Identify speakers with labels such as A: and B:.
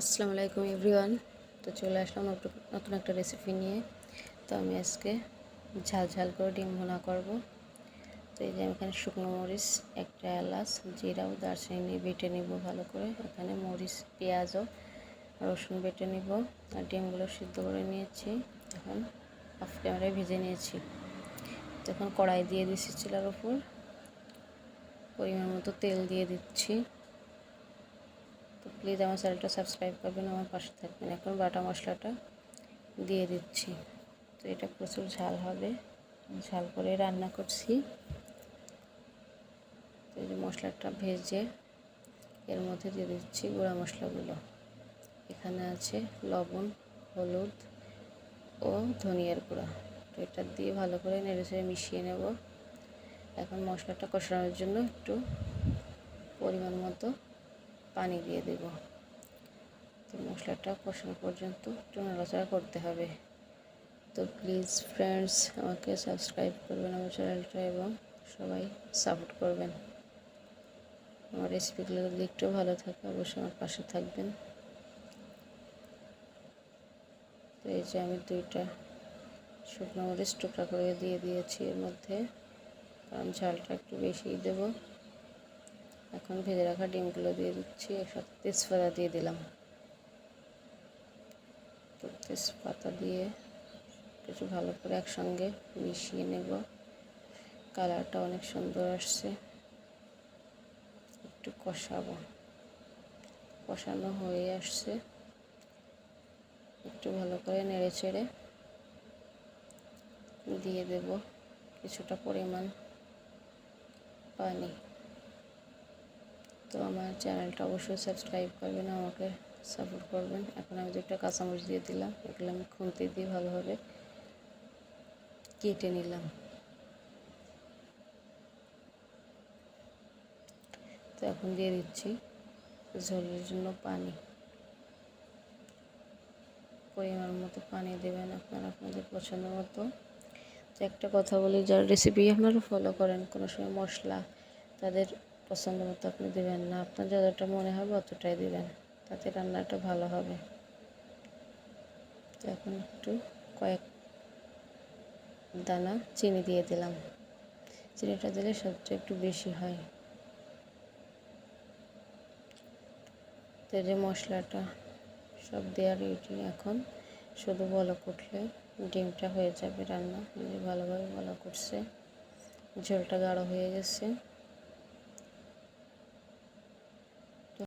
A: আসসালামু আলাইকুম এভরিওয়ান। তো চলে আসলাম নতুন একটা রেসিপি নিয়ে। তো আমি আজকে ঝাল ঝাল করে ডিম ভুনা করব। তো এই যে আমি এখানে শুকনো মরিচ, একটা এলাচ জিরাও দারচিনি নিয়ে বেটে নিব ভালো করে। এখানে মরিচ পেঁয়াজও রসুন বেটে নিব। আর ডিমগুলো সিদ্ধ করে নিয়েছি। এখন অফ ক্যামেরায় ভেজে নিয়েছি। তো এখন কড়াই দিয়ে দিচ্ছি চুলার উপর। পরিমাণ মতো তেল দিয়ে দিচ্ছি। তো প্লিজ আমার চ্যানেলটা সাবস্ক্রাইব করবেন, আমার পাশে থাকবেন এখন বাটা মশলাটা দিয়ে দিচ্ছি। তো এটা প্রচুর ঝাল হবে, ঝাল করে রান্না করছি। তো এই যে মশলাটা ভেজে এর মধ্যে দিয়ে দিচ্ছি গুঁড়া মশলাগুলো। এখানে আছে লবণ, হলুদ ও ধনিয়ার গুঁড়া। তো এটা দিয়ে ভালো করে নেড়ে চেড়ে মিশিয়ে নেব। এখন মশলাটা কষানোর জন্য একটু পরিমাণ মতো পানি দিয়ে দেব। তো মশলাটা কষানো পর্যন্ত একটু নাড়াচাড়া করতে হবে। তো প্লিজ ফ্রেন্ডস আমাকে সাবস্ক্রাইব করবেন আমার চ্যানেলটা এবং সবাই সাপোর্ট করবেন। আমার রেসিপিগুলো যদি একটু ভালো থাকে, অবশ্যই আমার পাশে থাকবেন। তো এই যে আমি দুইটা শুকনো মরিচ টুকরা করে দিয়ে দিয়েছি। এর মধ্যে কারণ ঝালটা একটু বেশিই দেবো। এখন ভেজে রাখা ডিমগুলো দিয়ে দিচ্ছি, একসাথে তেজপাতা দিয়ে দিলাম। তেজপাতা দিয়ে কিছু ভালো করে একসঙ্গে মিশিয়ে নেব। কালারটা অনেক সুন্দর আসছে। একটু কষাবো। কষানো হয়ে আসছে। একটু ভালো করে নেড়ে চেড়ে দিয়ে দেব কিছুটা পরিমাণ পানি। তো আমার চ্যানেলটা অবশ্যই সাবস্ক্রাইব করবেন, আমাকে সাপোর্ট করবেন। এখন আমি দুটা কাঁচামরিচ দিয়ে দিলাম, এগুলো আমি খুন্তি দিয়ে ভালোভাবে কেটে নিলাম। তো এখন দিয়ে দিচ্ছি ঝোলের জন্য পানি। পরিমাণ মতো পানি দেবেন আপনারা আপনাদের পছন্দ মতো। তো একটা কথা বলি, যার রেসিপি আপনারা ফলো করেন কোনো সময় মশলা, তাদের পছন্দ মতো আপনি দেবেন না। আপনার যতটা মনে হবে অতটাই দেবেন, তাতে রান্নাটা ভালো হবে। এখন একটু কয়েক দানা চিনি দিয়ে দিলাম। চিনিটা দিলে সবচেয়ে একটু বেশি হয়। তো যে মশলাটা সব দেওয়ার রেডি, এখন শুধু বলক উঠলে ডিমটা হয়ে যাবে রান্না। ভালোভাবে বলক উঠছে, ঝোলটা গাঢ় হয়ে গেছে।